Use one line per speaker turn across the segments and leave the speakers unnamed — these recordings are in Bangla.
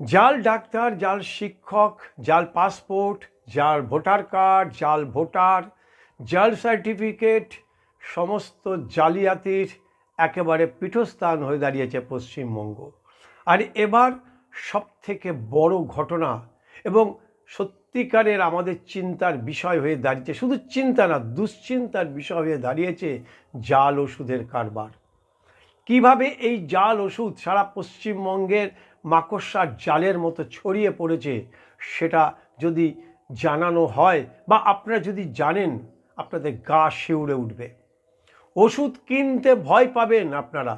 জাল ডাক্তার, জাল শিক্ষক, জাল পাসপোর্ট, জাল ভোটার কার্ড, জাল ভোটার, জাল সার্টিফিকেট, সমস্ত জালিয়াতির একেবারে পীঠস্থান হয়ে দাঁড়িয়েছে পশ্চিমবঙ্গ। আর এবার সব থেকে বড় ঘটনা এবং সত্যিকারের আমাদের চিন্তার বিষয় হয়ে দাঁড়িয়েছে, শুধু চিন্তা না, দুশ্চিন্তার বিষয় হয়ে দাঁড়িয়েছে জাল ওষুধের কারবার। কীভাবে এই জাল ওষুধ সারা পশ্চিমবঙ্গের মাকড়সার জালের মতো ছড়িয়ে পড়েছে, সেটা যদি জানানো হয় বা আপনারা যদি জানেন, আপনাদের গা শিউড়ে উঠবে। ওষুধ কিনতে ভয় পাবেন আপনারা।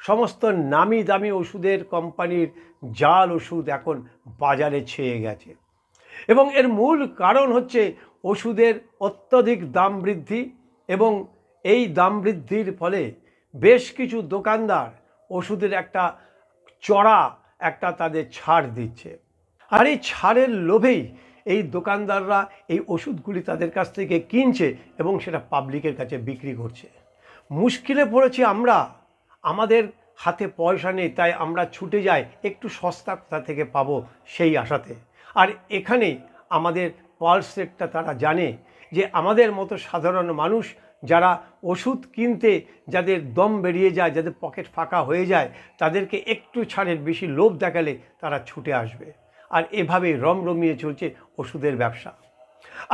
সমস্ত নামি দামি ওষুধের কোম্পানির জাল ওষুধ এখন বাজারে ছেয়ে গেছে। এবং এর মূল কারণ হচ্ছে ওষুধের অত্যধিক দাম বৃদ্ধি এবং এই দাম বৃদ্ধির ফলে বেশ কিছু দোকানদার ওষুধের একটা চড়া একটা তাদের ছাড় দিচ্ছে। আর এই ছাড়ের লোভেই এই দোকানদাররা এই ওষুধগুলি তাদের কাছ থেকে কিনছে এবং সেটা পাবলিকের কাছে বিক্রি করছে। মুশকিলে পড়েছি আমরা। আমাদের হাতে পয়সা নেই, তাই আমরা ছুটে যাই, একটু সস্তা কোথা থেকে পাবো সেই আশাতে। আর এখানে আমাদের পালস তারা জানে যে আমাদের মতো সাধারণ মানুষ যারা ওষুধ কিনতে যাদের দম বেরিয়ে যায়, যাদের পকেট ফাঁকা হয়ে যায়, তাদেরকে একটু ছাড়ের বেশি লোভ দেখালে তারা ছুটে আসবে। আর এভাবেই রমরমিয়ে চলছে ওষুধের ব্যবসা।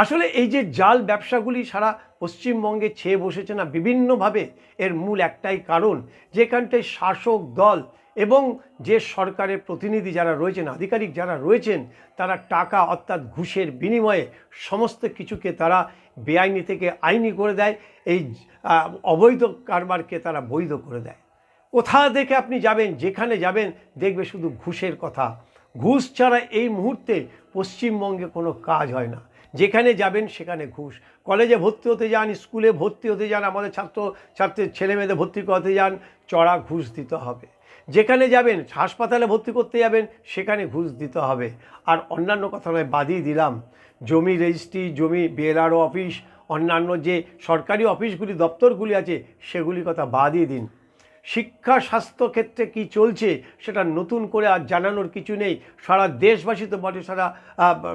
আসলে এই যে জাল ব্যবসাগুলি সারা পশ্চিমবঙ্গে ছেয়ে বসেছে না, বিভিন্নভাবে এর মূল একটাই কারণ, যেখানটায় শাসক দল এবং যে সরকারের প্রতিনিধি যারা রয়েছেন, আধিকারিক যারা রয়েছেন, তারা টাকা অর্থাৎ ঘুষের বিনিময়ে সমস্ত কিছুকে তারা বেআইনি থেকে আইনি করে দেয়, এই অবৈধ কারবারকে তারা বৈধ করে দেয়। কোথা থেকে আপনি যাবেন, যেখানে যাবেন, দেখবে শুধু ঘুষের কথা। ঘুষ ছাড়া এই মুহূর্তে পশ্চিমবঙ্গে কোনো কাজ হয় না। যেখানে যাবেন, সেখানে ঘুষ। কলেজে ভর্তি হতে যান, স্কুলে ভর্তি হতে যান, আমাদের ছাত্র ছাত্রের ছেলে মেয়েদের ভর্তি করতে যান, চড়া ঘুষ দিতে হবে। যেখানে যাবেন, হাসপাতালে ভর্তি করতে যাবেন, সেখানে ঘুষ দিতে হবে। আর অন্যান্য কথা নয় বাদই দিলাম। জমি রেজিস্ট্রি, জমি বিএলআরও অফিস, অন্যান্য যে সরকারি অফিসগুলি, দপ্তরগুলি আছে সেগুলি কথা বাদই দিন। শিক্ষা, স্বাস্থ্য ক্ষেত্রে কি চলছে, সেটা নতুন করে আর জানানোর কিছু নেই। সারা দেশবাসী তো বটে, সারা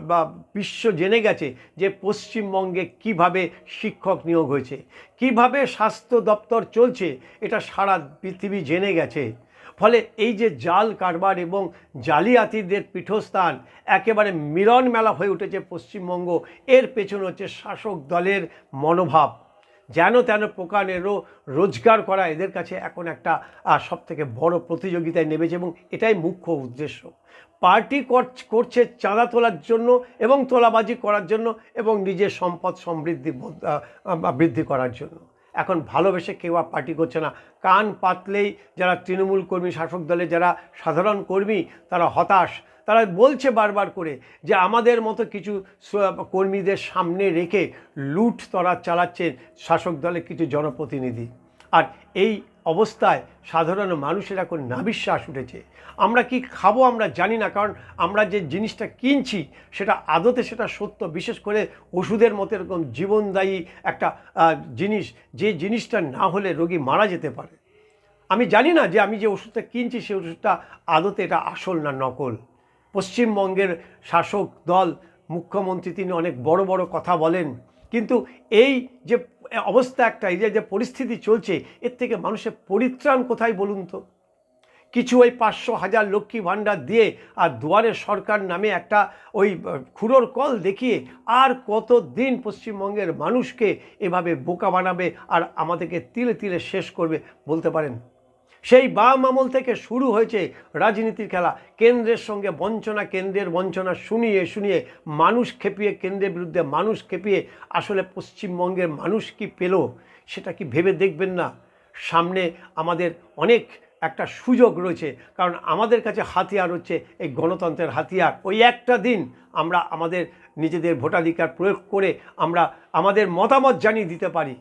বা- বিশ্ব জেনে গেছে যে পশ্চিমবঙ্গে কীভাবে শিক্ষক নিয়োগ হয়েছে, কীভাবে স্বাস্থ্য দপ্তর চলছে, এটা সারা পৃথিবী জেনে গেছে। ফলে এই যে জাল কারবার এবং জালিয়াতিদের পীঠস্থান, একেবারে মিলন মেলা হয়ে উঠেছে পশ্চিমবঙ্গ। এর পেছনে হচ্ছে শাসক দলের মনোভাব। যেন তেন প্রকারেরও রোজগার করা এদের কাছে এখন একটা সব থেকে বড় প্রতিযোগিতায় নেমেছে এবং এটাই মুখ্য উদ্দেশ্য। পার্টি কর- করছে চাঁদা তোলার জন্য এবং তোলাবাজি করার জন্য এবং নিজের সম্পদ সমৃদ্ধি বৃদ্ধি করার জন্য। এখন ভালোবেসে কেউ আর পার্টি করছে না। কান পাতলেই যারা তৃণমূল কর্মী, শাসক দলে যারা সাধারণ কর্মী, তারা হতাশ। তারা বলছে বারবার করে যে আমাদের মতো কিছু কর্মীদের সামনে রেখে লুট তরা চালাচ্ছেন শাসক দলের কিছু জনপ্রতিনিধি। আর এই অবস্থায় সাধারণ মানুষের এখন নাবিশ্বাস উঠেছে। আমরা কি খাব আমরা জানি না, কারণ আমরা যে জিনিসটা কিনছি সেটা আদতে সেটা সত্য। বিশেষ করে ওষুধের মতো এরকম জীবনদায়ী একটা জিনিস, যে জিনিসটা না হলে রোগী মারা যেতে পারে। আমি জানি না যে আমি যে ওষুধটা কিনছি সেই ওষুধটা আদতে এটা আসল না নকল। পশ্চিমবঙ্গের শাসক দল, মুখ্যমন্ত্রী তিনি অনেক বড় বড় কথা বলেন। কিন্তু এই যে অবস্থা একটা, এই যে পরিস্থিতি চলছে, এর থেকে মানুষের পরিত্রাণ কোথায় বলুন তো? কিছু ওই পাঁচশো হাজার লক্ষ্মী ভাণ্ডার দিয়ে আর দুয়ারে সরকার নামে একটা ওই খুঁড়োর কল দেখিয়ে আর কত দিন পশ্চিমবঙ্গের মানুষকে এভাবে বোকা বানাবে আর আমাদেরকে তিলে তিলে শেষ করবে বলতে পারেন? সেই বাম আমল থেকে শুরু হয়েছে রাজনীতির খেলা। কেন্দ্রের সঙ্গে বঞ্চনা, কেন্দ্রের বঞ্চনা শুনিয়ে শুনিয়ে মানুষ খেপিয়ে, কেন্দ্রের বিরুদ্ধে মানুষ খেপিয়ে আসলে পশ্চিমবঙ্গের মানুষ কি পেল? সেটা কি ভেবে দেখবেন না? সামনে আমাদের অনেক একটা সুযোগ রয়েছে, কারণ আমাদের কাছে হাতিয়ার হচ্ছে এই গণতন্ত্রের হাতিয়ার। ওই একটা দিন আমরা আমাদের নিজেদের ভোটাধিকার প্রয়োগ করে আমরা আমাদের মতামত জানিয়ে দিতে পারি।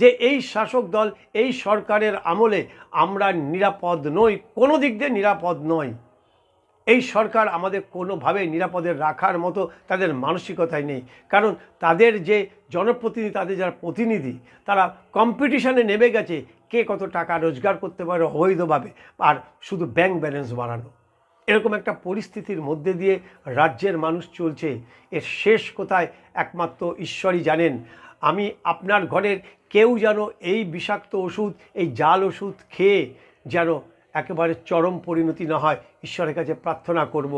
যে এই শাসক দল, এই সরকারের আমলে আমরা নিরাপদ নই, কোনো দিক দিয়ে নিরাপদ নয় এই সরকার আমাদের কোনোভাবে নিরাপদে রাখার মতো তাদের মানসিকতাই নেই। কারণ তাদের যে জনপ্রতিনিধি, তাদের যারা প্রতিনিধি, তারা কম্পিটিশানে নেমে গেছে, কে কত টাকা রোজগার করতে পারে অবৈধভাবে, আর শুধু ব্যাংক ব্যালেন্স বাড়ানো। এরকম একটা পরিস্থিতির মধ্যে দিয়ে রাজ্যের মানুষ চলছে। এর শেষ কোথায় একমাত্র ঈশ্বরই জানেন। আমি আপনার ঘরের কেউ যেন এই বিষাক্ত ওষুধ, এই জাল ওষুধ খেয়ে যেন একেবারে চরম পরিণতি না হয়, ঈশ্বরের কাছে প্রার্থনা করব।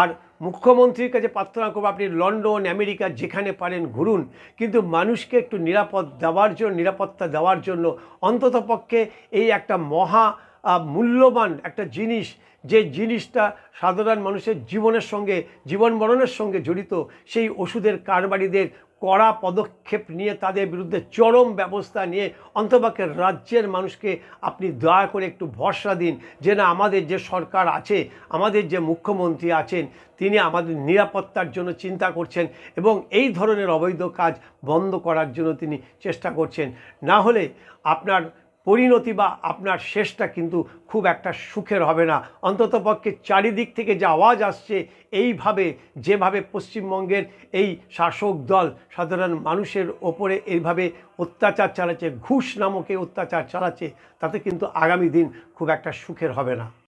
আর মুখ্যমন্ত্রীর কাছে প্রার্থনা করব, আপনি লন্ডন, আমেরিকা, যেখানে পারেন ঘুরুন। কিন্তু মানুষকে একটু নিরাপদ দেওয়ার জন্য, নিরাপত্তা দেওয়ার জন্য অন্ততপক্ষে এই একটা মহা মূল্যবান একটা জিনিস, যে জিনিসটা সাধারণ মানুষের জীবনের সঙ্গে, জীবন মরণের সঙ্গে জড়িত, সেই ওষুধের কারবারিদের কড়া পদক্ষেপ নিয়ে তাদের বিরুদ্ধে চরম ব্যবস্থা নিয়ে অন্তপক্ষে রাজ্যের মানুষকে আপনি দয়া করে একটু ভরসা দিন যে না, আমাদের যে সরকার আছে, আমাদের যে মুখ্যমন্ত্রী আছেন, তিনি আমাদের নিরাপত্তার জন্য চিন্তা করছেন এবং এই ধরনের অবৈধ কাজ বন্ধ করার জন্য তিনি চেষ্টা করছেন। না হলে আপনার পরিণতি বা আপনার শেষটা কিন্তু খুব একটা সুখের হবে না। অন্ততপক্ষে চারিদিক থেকে যে আওয়াজ আসছে, এইভাবে, যেভাবে পশ্চিমবঙ্গের এই শাসক দল, সাধারণ মানুষের ওপরে এইভাবে অত্যাচার চালাচ্ছে, ঘুষ নামকে অত্যাচার চালাচ্ছে, তাতে কিন্তু আগামী দিন খুব একটা সুখের হবে না।